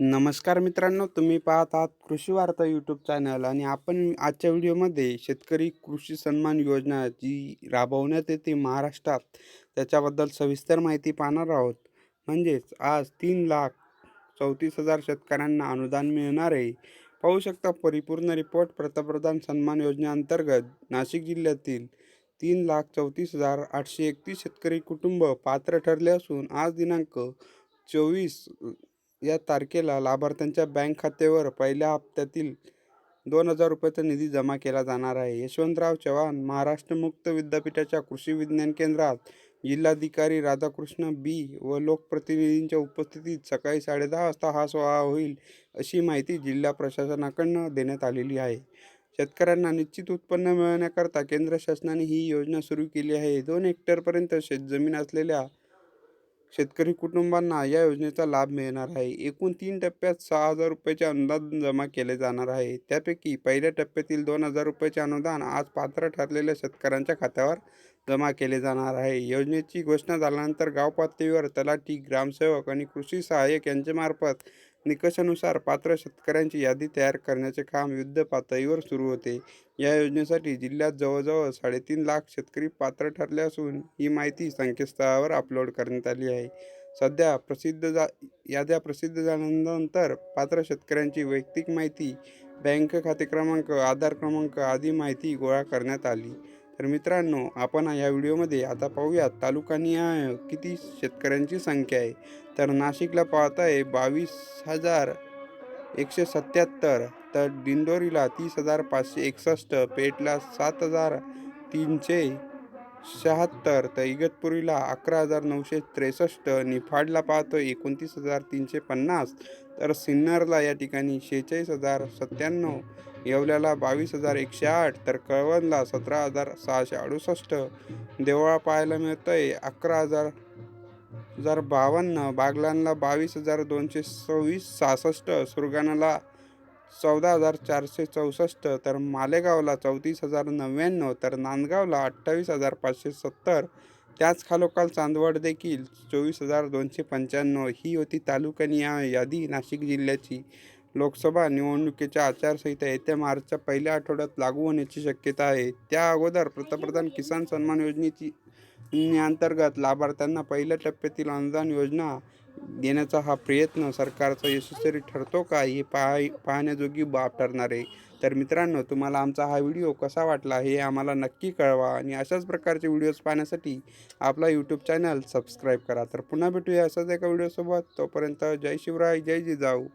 नमस्कार मित्रांनो तुम्ही पाहत आहात कृषी वार्ता यूट्यूब चॅनल आणि आपण आजच्या व्हिडिओमध्ये शेतकरी कृषी सन्मान योजना जी राबवण्यात येते महाराष्ट्रात त्याच्याबद्दल सविस्तर माहिती पाहणार आहोत. म्हणजेच आज तीन लाख चौतीस हजार शेतकऱ्यांना अनुदान मिळणार आहे. पाहू शकता परिपूर्ण रिपोर्ट पंतप्रधान सन्मान योजनेअंतर्गत नाशिक जिल्ह्यातील तीन लाख चौतीस हजार आठशे एकतीस शेतकरी कुटुंब पात्र ठरले असून आज दिनांक चोवीस या तारखेला लाभार्थ्यांच्या बँक खात्यावर पहिल्या हप्त्यातील दोन हजार रुपयाचा निधी जमा केला जाणार आहे. यशवंतराव चव्हाण महाराष्ट्र मुक्त विद्यापीठाच्या कृषी विज्ञान केंद्रात जिल्हाधिकारी राधाकृष्ण बी व लोकप्रतिनिधींच्या उपस्थितीत सकाळी साडेदहा वाजता हा सोहळा होईल अशी माहिती जिल्हा प्रशासनाकडनं देण्यात आलेली आहे. शेतकऱ्यांना निश्चित उत्पन्न मिळवण्याकरता केंद्र शासनाने ही योजना सुरू केली आहे. दोन हेक्टरपर्यंत शेतजमीन असलेल्या शेतकरी कुटुंबांना या योजनेचा लाभ मिळणार आहे. एकूण तीन टप्प्यात सहा हजार रुपयाचे अनुदान जमा केले जाणार आहे. त्यापैकी पहिल्या टप्प्यातील दोन हजार रुपयाचे अनुदान आज पात्र ठरलेल्या शेतकऱ्यांच्या खात्यावर जमा केले जाणार आहे. योजनेची घोषणा झाल्यानंतर गाव पातळीवर तलाठी ग्रामसेवक आणि कृषी सहाय्यक यांच्यामार्फत निकषानुसार पात्र शेतकऱ्यांची यादी तयार करण्याचे काम युद्ध पातळीवर सुरू होते. या योजनेसाठी जिल्ह्यात जवळजवळ साडेतीन लाख शेतकरी पात्र ठरले असून ही माहिती संकेतस्थळावर अपलोड करण्यात आली आहे. सध्या प्रसिद्ध जा याद्या प्रसिद्ध झाल्यानंतर पात्र शेतकऱ्यांची वैयक्तिक माहिती बँक खाते क्रमांक आधार क्रमांक आदी माहिती गोळा करण्यात आली. तर मित्रांनो आपण या व्हिडिओमध्ये आता पाहूयात तालुकानिहाय किती शेतकऱ्यांची संख्या आहे. तर नाशिकला पाहत आहे बावीस हजार एकशे सत्याहत्तर तर दिंडोरीला तीस हजार पाचशे एकसष्ट पेठला सात हजार तीनशे शहात्तर तर इगतपुरीला अकरा हजार नऊशे त्रेसष्ट निफाडला पाहतो एकोणतीस हजार तीनशे पन्नास तर सिन्नरला या ठिकाणी शेहेचाळीस हजार सत्त्याण्णव येवल्याला बावीस हजार एकशे आठ तर कळवणला सतरा हजार सहाशे अडुसष्ट. देवळा पाहायला मिळतं आहे अकरा हजार हजार बावन्न. बागलांना बावीस हजार दोनशे सव्वीस सहासष्ट. सुरगाणाला चौदा हजार चारशे चौसष्ट. तर मालेगावला चौतीस हजार नव्याण्णव. तर नांदगावला अठ्ठावीस हजार पाचशे सत्तर. त्याच खालोखाल चांदवड देखील चोवीस हजार दोनशे पंच्याण्णव. ही होती तालुकानिहाय यादी नाशिक जिल्ह्याची. लोकसभा निवडणुकीच्या आचारसंहिता येत्या मार्चच्या पहिल्या आठवड्यात लागू होण्याची शक्यता आहे. त्या अगोदर पंतप्रधान किसान सन्मान योजनेची अंतर्गत लाभार्थ्यांना पहिल्या टप्प्यातील अनुदान योजना देण्याचा हा प्रयत्न सरकारचा यशस्वी ठरतो का हे पाह पाहण्याजोगी बाब ठरणार आहे. तर मित्रांनो तुम्हाला आमचा हा व्हिडिओ कसा वाटला हे आम्हाला नक्की कळवा आणि अशाच प्रकारचे व्हिडिओज पाहण्यासाठी आपला यूट्यूब चॅनल सबस्क्राईब करा. तर पुन्हा भेटूया असाच एका व्हिडिओसोबत. तोपर्यंत जय शिवराय जय जिजाऊ.